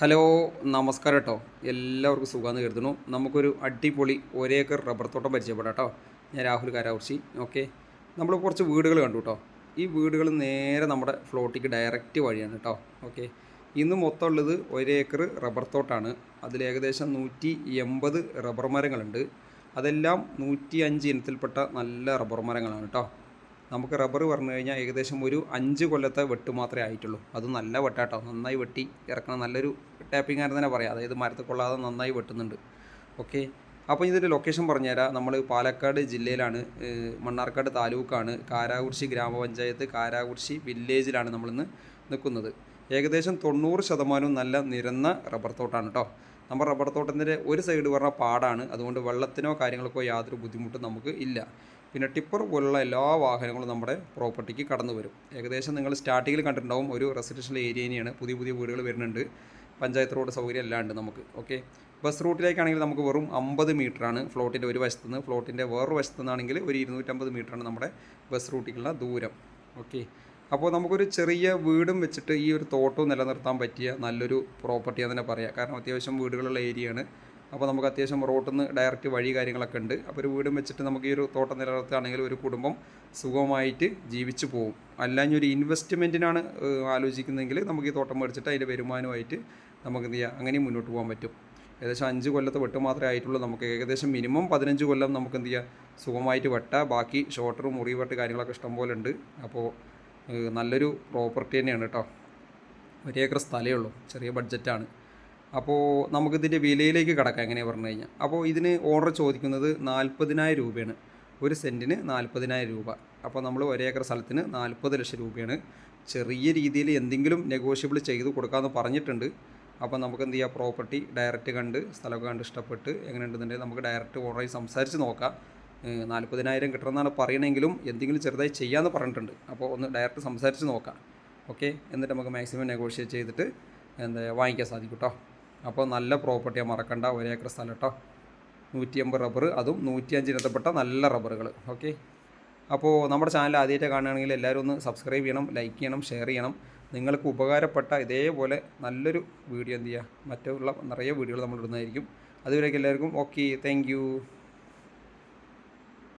Hello നമസ്കാരം കേട്ടോ എല്ലാവർക്കും സുഖമെന്ന് കരുതുന്നു. നമുക്കൊരു അടിപൊളി ഒരേക്കർ റബ്ബർ തോട്ടം പരിചയപ്പെടാം കേട്ടോ ഞാൻ രാഹുൽ കാരാവർച്ചി. ഓക്കെ. നമ്മൾ കുറച്ച് വീടുകൾ കണ്ടു കേട്ടോ ഈ വീടുകൾ നേരെ നമ്മുടെ ഫ്ലോട്ടിക്ക് ഡയറക്റ്റ് വഴിയാണ് കേട്ടോ ഓക്കെ. ഇന്ന് മൊത്തം ഉള്ളത് ഒരേക്കർ റബ്ബർ തോട്ടാണ്. അതിൽ ഏകദേശം നൂറ്റി എൺപത് റബ്ബർ മരങ്ങളുണ്ട്. അതെല്ലാം നൂറ്റി അഞ്ച് ഇനത്തിൽപ്പെട്ട നല്ല റബ്ബർ മരങ്ങളാണ് കേട്ടോ നമുക്ക് റബ്ബർ പറഞ്ഞു കഴിഞ്ഞാൽ ഏകദേശം ഒരു അഞ്ച് കൊല്ലത്തെ വെട്ട് മാത്രമേ ആയിട്ടുള്ളൂ. അത് നല്ല വെട്ടാട്ടോ. നന്നായി വെട്ടി ഇറക്കണം. നല്ലൊരു ടാപ്പിംഗ് ആയിരുന്നു തന്നെ പറയാം. അതായത് മരത്തിൽ കൊള്ളാതെ നന്നായി വെട്ടുന്നുണ്ട്. ഓക്കെ? അപ്പോൾ ഇതിന്റെ ലൊക്കേഷൻ പറഞ്ഞുതരാം. നമ്മൾ പാലക്കാട് ജില്ലയിലാണ് മണ്ണാർക്കാട് താലൂക്കാണ് കാരാകുർശി ഗ്രാമപഞ്ചായത്ത് കാരാകുർശി വില്ലേജിലാണ് നമ്മളിന്ന് നിൽക്കുന്നത്. ഏകദേശം തൊണ്ണൂറ് ശതമാനവും നല്ല നിരന്ന റബ്ബർ തോട്ടാണ് കേട്ടോ നമ്മുടെ റബ്ബർ തോട്ടത്തിന്റെ ഒരു സൈഡ് പറഞ്ഞാൽ പാടാണ്. അതുകൊണ്ട് വെള്ളത്തിനോ കാര്യങ്ങൾക്കോ യാതൊരു ബുദ്ധിമുട്ടും നമുക്ക് ഇല്ല. പിന്നെ ടിപ്പർ പോലുള്ള എല്ലാ വാഹനങ്ങളും നമ്മുടെ പ്രോപ്പർട്ടിക്ക് കടന്നു വരും. ഏകദേശം നിങ്ങൾ സ്റ്റാർട്ടിങ്ങിൽ കണ്ടിട്ടുണ്ടാവും ഒരു റെസിഡൻഷ്യൽ ഏരിയ തന്നെയാണ് പുതിയ പുതിയ വീടുകൾ വരുന്നുണ്ട്. പഞ്ചായത്ത് റോഡ് സൗകര്യം എല്ലാം ഉണ്ട് നമുക്ക്. ഓക്കെ ബസ് റൂട്ടിലേക്കാണെങ്കിൽ നമുക്ക് വെറും അമ്പത് ആണ് ഫ്ലോട്ടിന്റെ ഒരു വശത്ത് നിന്ന് ഫ്ലോട്ടിന്റെ വേറൊരു വശത്ത് നിന്നാണെങ്കിൽ ഒരു ഇരുന്നൂറ്റമ്പത് ആണ് നമ്മുടെ ബസ് റൂട്ടിലുള്ള ദൂരം. ഓക്കെ അപ്പോൾ നമുക്കൊരു ചെറിയ വീടും വെച്ചിട്ട് ഈ ഒരു തോട്ടവും നിലനിർത്താൻ പറ്റിയ നല്ലൊരു പ്രോപ്പർട്ടി തന്നെ പറയാം. കാരണം അത്യാവശ്യം വീടുകളുള്ള ഏരിയയാണ് അപ്പോൾ നമുക്ക് അത്യാവശ്യം റോട്ടിൽ നിന്ന് ഡയറക്റ്റ് വഴി കാര്യങ്ങളൊക്കെ ഉണ്ട്. അപ്പോൾ ഒരു വീടും വെച്ചിട്ട് നമുക്ക് ഈ ഒരു തോട്ടം നിലനിർത്തുകയാണെങ്കിൽ ഒരു കുടുംബം സുഖമായിട്ട് ജീവിച്ചു പോകും. അല്ലാഞ്ഞ ഒരു ഇൻവെസ്റ്റ്മെന്റിനാണ് ആലോചിക്കുന്നതെങ്കിൽ നമുക്ക് ഈ തോട്ടം മേടിച്ചിട്ട് അതിന്റെ വരുമാനമായിട്ട് നമുക്ക് എന്ത് ചെയ്യാം അങ്ങനെയും മുന്നോട്ട് പോകാൻ പറ്റും. ഏകദേശം അഞ്ച് കൊല്ലത്തെ വെട്ട് മാത്രമേ ആയിട്ടുള്ളൂ നമുക്ക്. ഏകദേശം മിനിമം പതിനഞ്ച് കൊല്ലം നമുക്ക് എന്ത് ചെയ്യാം സുഖമായിട്ട് വെട്ട. ബാക്കി ഷോർട്ടർ മുറി വെട്ട് കാര്യങ്ങളൊക്കെ ഇഷ്ടംപോലെ ഉണ്ട്. അപ്പോൾ നല്ലൊരു പ്രോപ്പർട്ടി തന്നെയാണ് കേട്ടോ. ഒരു സ്ഥലമേ ഉള്ളൂ. ചെറിയ ബഡ്ജറ്റാണ് അപ്പോൾ നമുക്കിതിന്റെ വിലയിലേക്ക് കിടക്കാം എങ്ങനെയാണ് പറഞ്ഞു കഴിഞ്ഞാൽ. അപ്പോൾ ഇതിന് ഓർഡർ ചോദിക്കുന്നത് നാൽപ്പതിനായിരം രൂപയാണ്. ഒരു സെന്റിന് നാൽപ്പതിനായിരം രൂപ. അപ്പോൾ നമ്മൾ ഒരേക്കർ സ്ഥലത്തിന് നാൽപ്പത് ലക്ഷം രൂപയാണ്. ചെറിയ രീതിയിൽ എന്തെങ്കിലും നെഗോഷ്യബിൾ ചെയ്ത് കൊടുക്കാമെന്ന് പറഞ്ഞിട്ടുണ്ട്. അപ്പോൾ നമുക്ക് എന്ത് ചെയ്യാം? പ്രോപ്പർട്ടി ഡയറക്റ്റ് കണ്ട് സ്ഥലമൊക്കെ കണ്ട് ഇഷ്ടപ്പെട്ട് എങ്ങനെയുണ്ടെന്നുണ്ടെങ്കിൽ നമുക്ക് ഡയറക്റ്റ് ഓർഡറായി സംസാരിച്ച് നോക്കാം. നാൽപ്പതിനായിരം കിട്ടണമെന്നാണ് പറയണമെങ്കിലും എന്തെങ്കിലും ചെറുതായി ചെയ്യാമെന്ന് പറഞ്ഞിട്ടുണ്ട്. അപ്പോൾ ഒന്ന് ഡയറക്റ്റ് സംസാരിച്ച് നോക്കാം. ഓക്കെ? എന്നിട്ട് നമുക്ക് മാക്സിമം നെഗോഷിയേറ്റ് ചെയ്തിട്ട് എന്താ വാങ്ങിക്കാൻ സാധിക്കും കേട്ടോ അപ്പോൾ നല്ല പ്രോപ്പർട്ടിയാണ് മറക്കണ്ട. ഒരേക്കർ സ്ഥലം കേട്ടോ നൂറ്റി അമ്പത് റബ്ബർ അതും നൂറ്റി അഞ്ചിനകത്തപ്പെട്ട നല്ല റബ്ബറുകൾ ഓക്കെ അപ്പോൾ നമ്മുടെ ചാനൽ ആദ്യമായിട്ട് കാണുകയാണെങ്കിൽ എല്ലാവരും ഒന്ന് സബ്സ്ക്രൈബ് ചെയ്യണം ലൈക്ക് ചെയ്യണം ഷെയർ ചെയ്യണം. നിങ്ങൾക്ക് ഉപകാരപ്പെട്ട ഇതേപോലെ നല്ലൊരു വീഡിയോ എന്ത് ചെയ്യുക മറ്റുള്ള നിറയെ വീഡിയോകൾ നമ്മൾ ഇടുന്നതായിരിക്കും. അതുവരെയൊക്കെ എല്ലാവർക്കും ഓക്കെ താങ്ക്